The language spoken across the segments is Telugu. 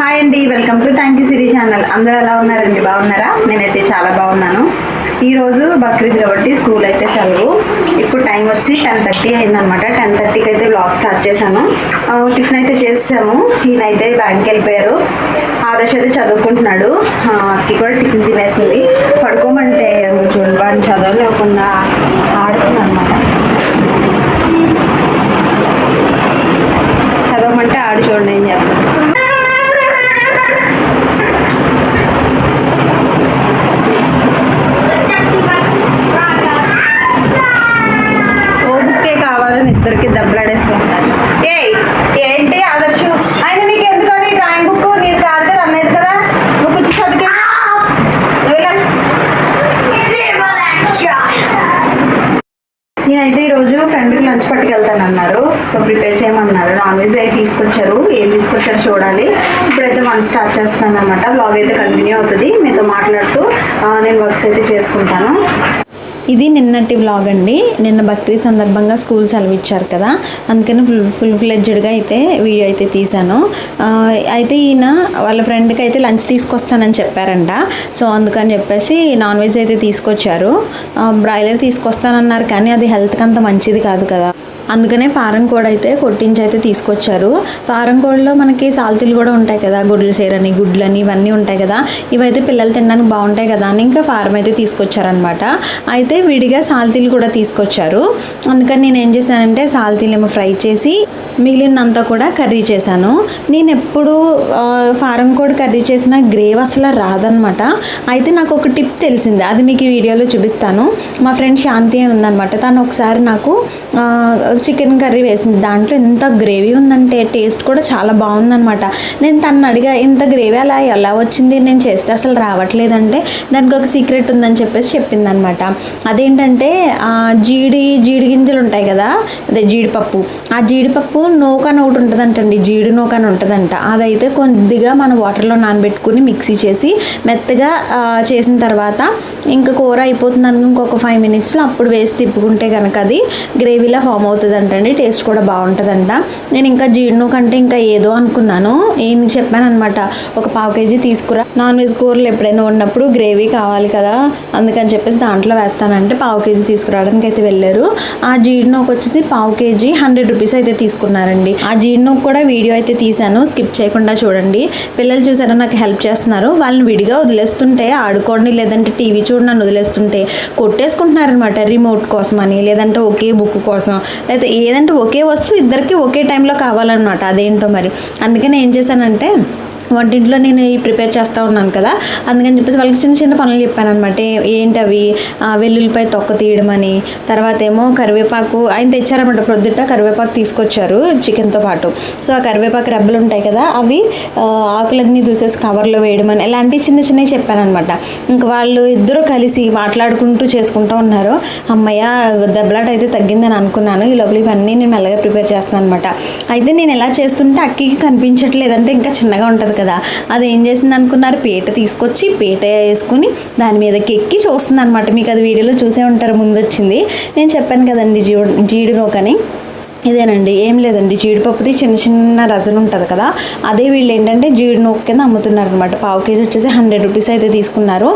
హాయ్ అండి welcome to thank you Siri channel. అందరూ ఎలా ఉన్నారండి? బాగున్నారా? నేనైతే చాలా బాగున్నాను. ఈరోజు బక్రీద్ కాబట్టి స్కూల్ అయితే సెలవు. ఇప్పుడు టైం వచ్చి టెన్ థర్టీ అయిందనమాట. టెన్ థర్టీకి అయితే బ్లాగ్ స్టార్ట్ చేశాను. టిఫిన్ అయితే చేసాము ఈయనైతే బ్యాంక్కి వెళ్ళిపోయారు. ఆదర్శ అయితే చదువుకుంటున్నాడు. ఆ, అక్కి కూడా టిఫిన్ తినేసింది. పడుకోమంటే చూడండి వాడిని చదవలేకుండా ఆడుతుంది అనమాట చదవమంటే ఆడు చూడండి ఏం చేస్తాను ఓ బుక్కే కావాలని ఇద్దరికి దెబ్బలాడేసుకుంటారు ఏ ఏంటి ఆదర్శు ఆయన నీకు ఎందుకు అది డ్రాయింగ్ బుక్ నీది కాదు కదా అన్నది కదా నువ్వు కూర్చో చదివి నేనైతే ఈరోజు ఫ్రెండ్కి లంచ్ పట్టుకెళ్తాను అన్నారు. ప్రిపేర్ చేయమన్నారు. నాన్ వెజ్ అయితే తీసుకొచ్చారు. ఏం తీసుకొచ్చారు చూడాలి. ఇప్పుడైతే వన్ స్టార్ట్ చేస్తాను అనమాట బ్లాగ్ అయితే కంటిన్యూ అవుతుంది. మీతో మాట్లాడుతూ నేను వర్క్స్ అయితే చేసుకుంటాను. ఇది నిన్నటి వ్లాగ్ అండి. నిన్న బక్రీద్ సందర్భంగా స్కూల్ సెలవు ఇచ్చారు కదా. అందుకని ఫుల్ ఫుల్ ఫ్లెడ్జ్డ్గా అయితే వీడియో అయితే తీశాను. అయితే ఈయన వాళ్ళ ఫ్రెండ్కి అయితే లంచ్ తీసుకొస్తానని చెప్పారంట. సో అందుకని చెప్పేసి నాన్ వెజ్ అయితే తీసుకొచ్చారు. బ్రాయిలర్ తీసుకొస్తానన్నారు కానీ అది హెల్త్కి అంత మంచిది కాదు కదా. అందుకనే ఫారం కోడ్ అయితే కొట్టించి అయితే తీసుకొచ్చారు. ఫారం కోడ్లో మనకి సాల్తీలు కూడా ఉంటాయి కదా గుడ్లు చీరని గుడ్లని ఇవన్నీ ఉంటాయి కదా. ఇవైతే పిల్లలు తినడానికి బాగుంటాయి కదా అని ఇంకా ఫారం అయితే తీసుకొచ్చారనమాట అయితే విడిగా సాల్తీలు కూడా తీసుకొచ్చారు. అందుకని నేను ఏం చేశానంటే సాల్తీలు ఏమో ఫ్రై చేసి మిగిలిందంతా కూడా కర్రీ చేశాను. నేను ఎప్పుడు ఫారం కోడ్ కర్రీ చేసిన గ్రేవ్ అసలు రాదనమాట అయితే నాకు ఒక టిప్ తెలిసింది. అది మీకు ఈ వీడియోలో చూపిస్తాను. మా ఫ్రెండ్ శాంతి అని ఉందనమాట తను ఒకసారి నాకు చికెన్ కర్రీ వేసింది. దాంట్లో ఎంత గ్రేవీ ఉందంటే టేస్ట్ కూడా చాలా బాగుందనమాట నేను తను అడిగా ఇంత గ్రేవీ అలా ఎలా వచ్చింది? నేను చేస్తే అసలు రావట్లేదంటే దానికి ఒక సీక్రెట్ ఉందని చెప్పేసి చెప్పిందనమాట అదేంటంటే జీడి జీడి గింజలు ఉంటాయి కదా అదే జీడిపప్పు. ఆ జీడిపప్పు నోక అని ఒకటి ఉంటుందంటండి జీడి నోక అని ఉంటుందంట. అదైతే కొద్దిగా మన వాటర్లో నానబెట్టుకుని మిక్సీ చేసి మెత్తగా చేసిన తర్వాత ఇంకా కూర అయిపోతుంది అనుకో ఇంకొక ఫైవ్ మినిట్స్లో అప్పుడు వేసి తిప్పుకుంటే కనుక అది గ్రేవీలా ఫామ్ అండి టేస్ట్ కూడా బాగుంటుందంట. నేను ఇంకా జీడిను కంటే ఇంకా ఏదో అనుకున్నాను. ఏం చెప్పానమాట ఒక పావు కేజీ తీసుకురా. నాన్ వెజ్ కూరలు ఎప్పుడైనా ఉన్నప్పుడు గ్రేవీ కావాలి కదా అందుకని చెప్పేసి దాంట్లో వేస్తానంటే పావు కేజీ తీసుకురావడానికి అయితే వెళ్ళారు. ఆ జీడినోకి వచ్చేసి పావు కేజీ హండ్రెడ్ రూపీస్ అయితే తీసుకున్నారండి. ఆ జీడినోకి కూడా వీడియో అయితే తీశాను. స్కిప్ చేయకుండా చూడండి. పిల్లలు చూసారా నాకు హెల్ప్ చేస్తున్నారు. వాళ్ళని విడిగా వదిలేస్తుంటే ఆడుకోండి లేదంటే టీవీ చూడండి నన్ను వదిలేస్తుంటే కొట్టేసుకుంటున్నారనమాట రిమోట్ కోసం అని లేదంటే ఒకే బుక్ కోసం లేకపోతే ఏదంటే ఒకే వస్తువు ఇద్దరికి ఒకే టైంలో కావాలన్నమాట. అదేంటో మరి. అందుకని ఏం చేశానంటే వంటింట్లో నేను ఈ ప్రిపేర్ చేస్తూ ఉన్నాను కదా అందుకని చెప్పేసి వాళ్ళకి చిన్న చిన్న పనులు చెప్పాను అనమాట ఏంటి అవి ఆ, వెల్లుల్లిపై తొక్క తీయడం అని తర్వాత ఏమో కరివేపాకు ఆయన తెచ్చారనమాట ప్రొద్దుట కరివేపాకు తీసుకొచ్చారు చికెన్తో పాటు. సో ఆ కరివేపాకు రెబ్బలు ఉంటాయి కదా అవి ఆకులన్నీ దూసేసి కవర్లో వేయడం అని ఇలాంటివి చిన్న చిన్నవి చెప్పాను అనమాట వాళ్ళు ఇద్దరు కలిసి మాట్లాడుకుంటూ చేసుకుంటూ ఉన్నారు. అమ్మయ్య దెబ్బలాట అయితే తగ్గిందని అనుకున్నాను ఈ లోపల ఇవన్నీ నేను మెల్లగా ప్రిపేర్ చేస్తాను అనమాట అయితే నేను ఎలా చేస్తుంటే అక్కికి కనిపించట్లేదంటే ఇంకా చిన్నగా ఉంటుంది కదా. అది ఏం చేసింది అనుకున్నారు? పీట తీసుకొచ్చి పీట వేసుకుని దాని మీదకి ఎక్కి చూస్తుంది అనమాట మీకు అది వీడియోలో చూసే ఉంటారు ముందు వచ్చింది నేను చెప్పాను కదండి జీడు జీడులోకని. ఇదేనండి ఏం లేదండి. జీడిపప్పుది చిన్న చిన్న రజన ఉంటుంది కదా అదే వీళ్ళు ఏంటంటే జీడి నూక కింద అమ్ముతున్నారు అనమాట పావు కేజీ వచ్చేసి హండ్రెడ్ రూపీస్ అయితే తీసుకున్నారు.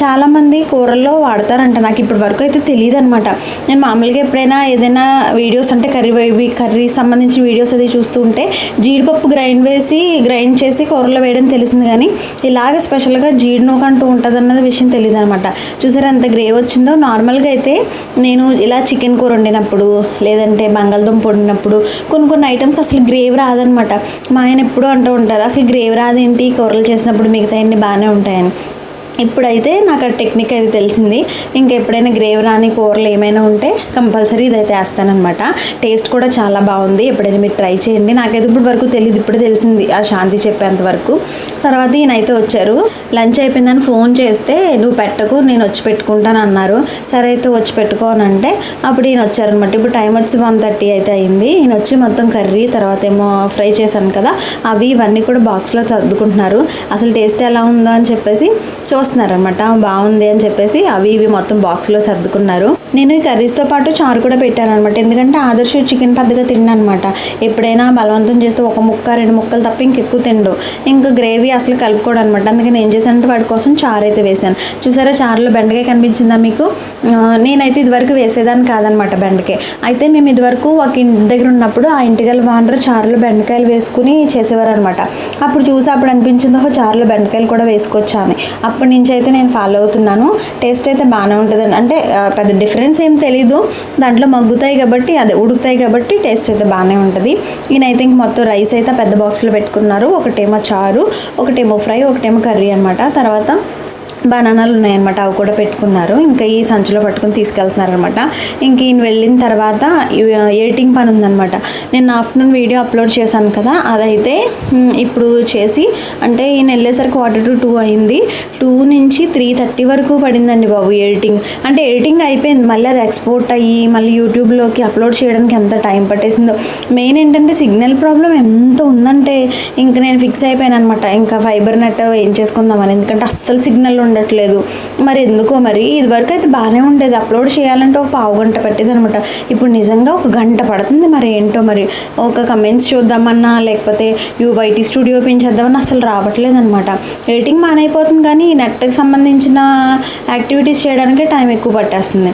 చాలామంది కూరల్లో వాడతారంట నాకు ఇప్పటి వరకు అయితే తెలియదు అనమాట నేను మామూలుగా ఎప్పుడైనా ఏదైనా వీడియోస్ అంటే కర్రీ ఇవి కర్రీ సంబంధించిన వీడియోస్ అది చూస్తూ ఉంటే జీడిపప్పు గ్రైండ్ వేసి గ్రైండ్ చేసి కూరలో వేయడం తెలిసింది కానీ ఇలాగ స్పెషల్గా జీడి నూక అంటూ ఉంటుంది అన్నది విషయం తెలియదు అనమాట చూసారా ఎంత గ్రేవ్ వచ్చిందో? నార్మల్గా అయితే నేను ఇలా చికెన్ కూర వండినప్పుడు లేదంటే బంగాళదుంప వండినప్పుడు కొన్ని కొన్ని ఐటమ్స్ అసలు గ్రేవ్ రాదనమాట. మా ఆయన ఎప్పుడూ అంటూ ఉంటారు అసలు గ్రేవ్ రాదేంటి? కూరలు చేసినప్పుడు మిగతా అన్ని బాగానే ఉంటాయని. ఇప్పుడైతే నాకు ఆ టెక్నిక్ అయితే తెలిసింది. ఇంకా ఎప్పుడైనా గ్రేవ్ రాని కూరలు ఏమైనా ఉంటే కంపల్సరీ ఇదైతే వేస్తానమాట టేస్ట్ కూడా చాలా బాగుంది. ఎప్పుడైనా మీరు ట్రై చేయండి. నాకైతే ఇప్పుడు వరకు తెలియదు ఇప్పుడు తెలిసింది. ఆ శాంతి చెప్పేంత వరకు. తర్వాత ఈయనైతే వచ్చారు. లంచ్ అయిపోయిందని ఫోన్ చేస్తే నువ్వు పెట్టకు నేను వచ్చి పెట్టుకుంటాను అన్నారు. సరే అయితే వచ్చి పెట్టుకోనంటే అప్పుడు ఈయన వచ్చారనమాట ఇప్పుడు టైం వచ్చి వన్ థర్టీ అయితే అయింది. ఈయన వచ్చి మొత్తం కర్రీ తర్వాత ఏమో ఫ్రై చేశాను కదా. అవి ఇవన్నీ కూడా బాక్స్లో తద్దుకుంటున్నారు అసలు టేస్ట్ ఎలా ఉందో అని చెప్పేసి అనమాట బాగుంది అని చెప్పేసి అవి ఇవి మొత్తం బాక్స్లో సర్దుకున్నారు. నేను ఈ కర్రీస్తో పాటు చారు కూడా పెట్టాను అనమాట ఎందుకంటే ఆదర్శ చికెన్ పెద్దగా తిండనమాట ఎప్పుడైనా బలవంతం చేస్తే ఒక ముక్క రెండు ముక్కలు తప్ప ఇంకెక్కువ తిండు. ఇంకా గ్రేవీ అసలు కలుపుకోడు అనమాట అందుకని ఏం చేశానంటే వాడి కోసం చారు అయితే వేశాను. చూసారా చారులో బెండకాయ కనిపించిందా మీకు? నేనైతే ఇదివరకు వేసేదాన్ని కాదనమాట బెండకాయ. అయితే మేము ఇదివరకు ఒక ఇంటి దగ్గర ఉన్నప్పుడు ఆ ఇంటికల్ వానరు చారులో బెండకాయలు వేసుకుని చేసేవారు అనమాట అప్పుడు చూసి అప్పుడు అనిపించింది చారులో బెండకాయలు కూడా వేసుకొచ్చా అని అప్పుడు నుంచి అయితే నేను ఫాలో అవుతున్నాను. టేస్ట్ అయితే బాగానే ఉంటుంది అంటే పెద్ద డిఫరెన్స్ ఏం తెలీదు. దాంట్లో మగ్గుతాయి కాబట్టి అది ఉడుకుతాయి కాబట్టి టేస్ట్ అయితే బాగానే ఉంటుంది. ఈయనైతే ఇంక మొత్తం రైస్ అయితే పెద్ద బాక్స్లో పెట్టుకున్నారు. ఒకటేమో చారు ఒకటేమో ఫ్రై ఒకటేమో కర్రీ అనమాట తర్వాత బనానాలు ఉన్నాయన్నమాట. అవి కూడా పెట్టుకున్నారు. ఇంకా ఈ సంచిలో పట్టుకుని తీసుకెళ్తున్నారు అనమాట ఇంక ఈయన వెళ్ళిన తర్వాత ఎడిటింగ్ పని ఉందనమాట నేను ఆఫ్టర్నూన్ వీడియో అప్లోడ్ చేశాను కదా అదైతే ఇప్పుడు చేసి అంటే ఈయన వెళ్ళేసరికి వాటర్ టు టూ అయింది. టూ నుంచి త్రీ థర్టీ వరకు పడిందండి బాబు ఎడిటింగ్. అంటే ఎడిటింగ్ అయిపోయింది. మళ్ళీ అది ఎక్స్పోర్ట్ అయ్యి మళ్ళీ యూట్యూబ్లోకి అప్లోడ్ చేయడానికి ఎంత టైం పట్టేసిందో. మెయిన్ ఏంటంటే సిగ్నల్ ప్రాబ్లం ఎంత ఉందంటే ఇంక నేను ఫిక్స్ అయిపోయాను అనమాట ఇంకా ఫైబర్ నెట్ ఏం చేసుకుందామని. ఎందుకంటే అస్సలు సిగ్నల్ ఉండట్లేదు. మరి ఎందుకో మరి? ఇదివరకు అయితే బాగానే ఉండేది. అప్లోడ్ చేయాలంటే ఒక పావు గంట పట్టేది అనమాట ఇప్పుడు నిజంగా ఒక గంట పడుతుంది మరి ఏంటో మరి? ఒక కమెంట్స్ చూద్దామన్నా లేకపోతే యూవైటీ స్టూడియో పెంచేద్దామన్నా అసలు రావట్లేదు అనమాట ఎడిటింగ్ మానైపోతుంది కానీ నెట్కి సంబంధించిన యాక్టివిటీస్ చేయడానికి టైం ఎక్కువ పట్టేస్తుంది.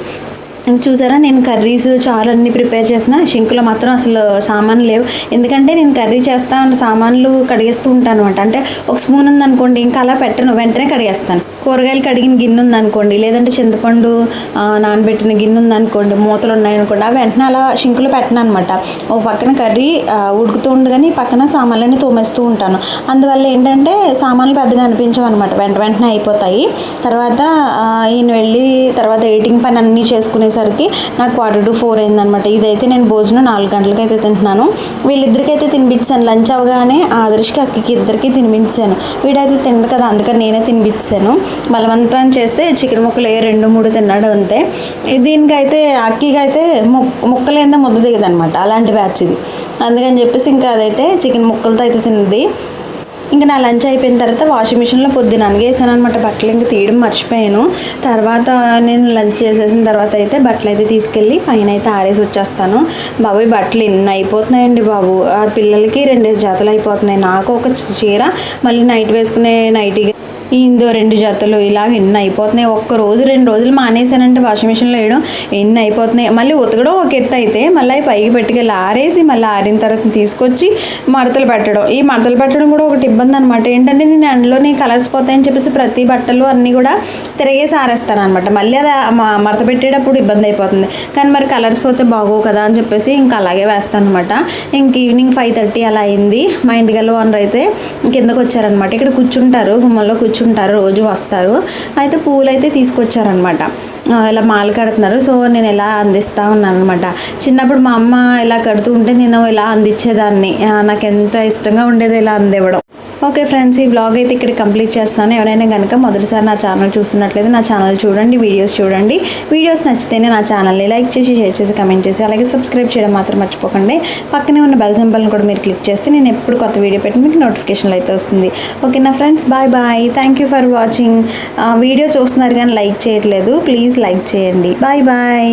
ఇంక చూసారా నేను కర్రీస్ చారు అన్ని ప్రిపేర్ చేసిన షింకులో మాత్రం అసలు సామాన్లు లేవు. ఎందుకంటే నేను కర్రీ చేస్తా ఉన్న సామాన్లు కడిగేస్తూ ఉంటాను అనమాట అంటే ఒక స్పూన్ ఉందనుకోండి ఇంకా అలా పెట్టను. వెంటనే కడిగేస్తాను. కూరగాయలు కడిగిన గిన్నె ఉందనుకోండి లేదంటే చింతపండు నానబెట్టిన గిన్నె ఉందనుకోండి మూతలు ఉన్నాయనుకోండి అవి వెంటనే అలా షింకులో పెట్టను అనమాట ఒక పక్కన కర్రీ ఉడుకుతూ ఉండగానే పక్కన సామాన్లన్నీ తోమేస్తూ ఉంటాను. అందువల్ల ఏంటంటే సామాన్లు పెద్దగా అనిపించవు అనమాట వెంట వెంటనే అయిపోతాయి. తర్వాత ఈయన వెళ్ళి తర్వాత ఎడిటింగ్ పని అన్నీ చేసుకునే వచ్చేసరికి నాకు క్వార్టర్ టు ఫోర్ అయిందనమాట ఇదైతే నేను భోజనం నాలుగు గంటలకైతే తింటున్నాను. వీళ్ళిద్దరికైతే తినిపించాను లంచ్ అవగానే ఆదర్శకి అక్కకి ఇద్దరికి తినిపించాను వీడైతే తినడు కదా అందుకని నేనే తినిపించాను బలవంతం చేస్తే చికెన్ ముక్కలు ఏ రెండు మూడు తిన్నాడు అంతే. దీనికైతే అక్కికి అయితే ముక్ ముక్కలేందే ముద్ద దిగదనమాట అలాంటి బ్యాచ్ ఇది. అందుకని చెప్పేసి ఇంకా అదైతే చికెన్ ముక్కలతో అయితే తిన్నది. ఇంకా నా లంచ్ అయిపోయిన తర్వాత వాషింగ్ మిషన్లో పొద్దున అనగేసాను అనమాట బట్టలు ఇంకా తీయడం మర్చిపోయాను. తర్వాత నేను లంచ్ చేసేసిన తర్వాత అయితే బట్టలు అయితే తీసుకెళ్ళి పైన అయితే ఆరేసి వచ్చేస్తాను. బాబాయ్ బట్టలు ఎన్ని అయిపోతున్నాయండి బాబు. ఆ పిల్లలకి రెండేసి జతలు అయిపోతున్నాయి. నాకు ఒక చీర మళ్ళీ నైట్ వేసుకునే నైట్గా ఇందో రెండు జతలు ఇలాగ ఎన్ని అయిపోతున్నాయి? ఒక్క రోజు రెండు రోజులు మానేసానంటే వాషింగ్ మిషన్లో వేయడం ఎన్ని అయిపోతున్నాయి? మళ్ళీ ఉతకడం ఒక ఎత్తు అయితే మళ్ళీ అవి పైకి పెట్టుకెళ్ళి ఆరేసి మళ్ళీ ఆరిన తర్వాత తీసుకొచ్చి మడతలు పెట్టడం. ఈ మడతలు పెట్టడం కూడా ఒకటి ఇబ్బంది అనమాట ఏంటంటే నేను ఎండలోనే కలర్స్ పోతాయని చెప్పేసి ప్రతి బట్టలు అన్నీ కూడా తిరిగేసి ఆరేస్తాను అనమాట మళ్ళీ అది మడత పెట్టేటప్పుడు ఇబ్బంది అయిపోతుంది. కానీ మరి కలర్స్ పోతే బాగోవు కదా అని చెప్పేసి ఇంకా అలాగే వేస్తాను అనమాట ఇంక ఈవినింగ్ ఫైవ్ థర్టీ అలా అయింది. మా ఇంటికి వెళ్ళి ఓనర్ అయితే కిందకు వచ్చారనమాట ఇక్కడ కూర్చుంటారు. గుమ్మల్లో కూర్చుంటారు రోజు వస్తారు. అయితే పూలు అయితే తీసుకొచ్చారనమాట ఇలా మాల కడుతున్నారు. సో నేను ఎలా అందిస్తా ఉన్నాను అనమాట చిన్నప్పుడు మా అమ్మ ఇలా కడుతూ ఉంటే నేను ఇలా అందించేదాన్ని నాకు ఎంత ఇష్టంగా ఉండేది ఇలా అందివ్వడం ఓకే ఫ్రెండ్స్ ఈ బ్లాగ్ అయితే ఇక్కడ కంప్లీట్ చేస్తాను ఎవరైనా కనుక మొదటిసారి నా ఛానల్ చూస్తున్నట్లయితే నా ఛానల్ చూడండి వీడియోస్ చూడండి. వీడియోస్ నచ్చితేనే నా ఛానల్ని లైక్ చేసి షేర్ చేసి కమెంట్ చేసి అలాగే సబ్స్క్రైబ్ చేయడం మాత్రం మర్చిపోకండి. పక్కనే ఉన్న బెల్ సింబల్ని కూడా మీరు క్లిక్ చేస్తే నేను ఎప్పుడు కొత్త వీడియో పెట్టి మీకు నోటిఫికేషన్లు అయితే వస్తుంది. ఓకే నా friends bye bye thank you for watching video చూస్తున్నారు కానీ లైక్ చేయట్లేదు. ప్లీజ్ లైక్ చేయండి. Bye bye